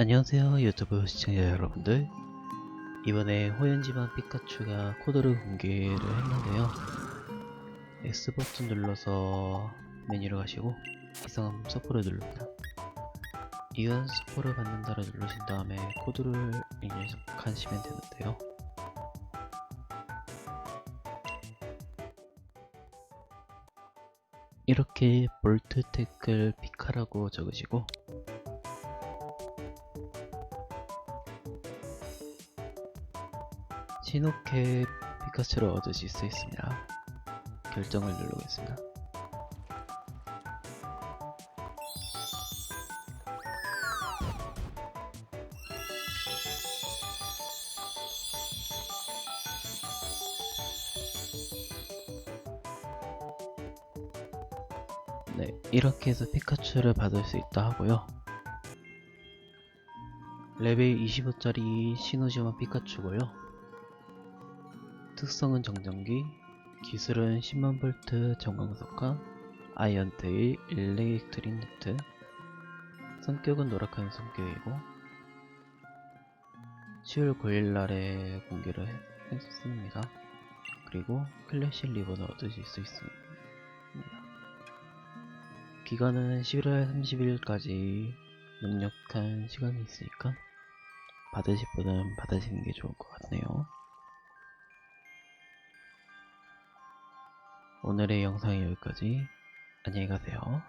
안녕하세요 유튜브 시청자 여러분들. 이번에 호연지만 피카츄가 코드를 공개를 했는데요. X버튼 눌러서 메뉴로 가시고 이상 서포를 누릅니다. 이건 서포를 받는다를 누르신 다음에 코드를 입력하시면 되는데요. 이렇게 볼트 태클 피카라고 적으시고 신호캡 피카츄를 얻으실 수 있습니다. 결정을 누르겠습니다. 네, 이렇게 해서 피카츄를 받을 수 있다 하고요. 레벨 25짜리 시노지마 피카츄고요. 특성은 정전기, 기술은 10만 볼트 정광석화, 아이언 테일, 일렉트릭 네트, 성격은 노력하는 성격이고, 10월 9일 날에 공개를 해- 했습니다. 그리고 클래식 리본을 얻으실 수 있습니다. 기간은 11월 30일까지 넉넉한 시간이 있으니까 받으실 분은 받으시는 게 좋을 것 같네요. 오늘의 영상은 여기까지. 안녕히 가세요.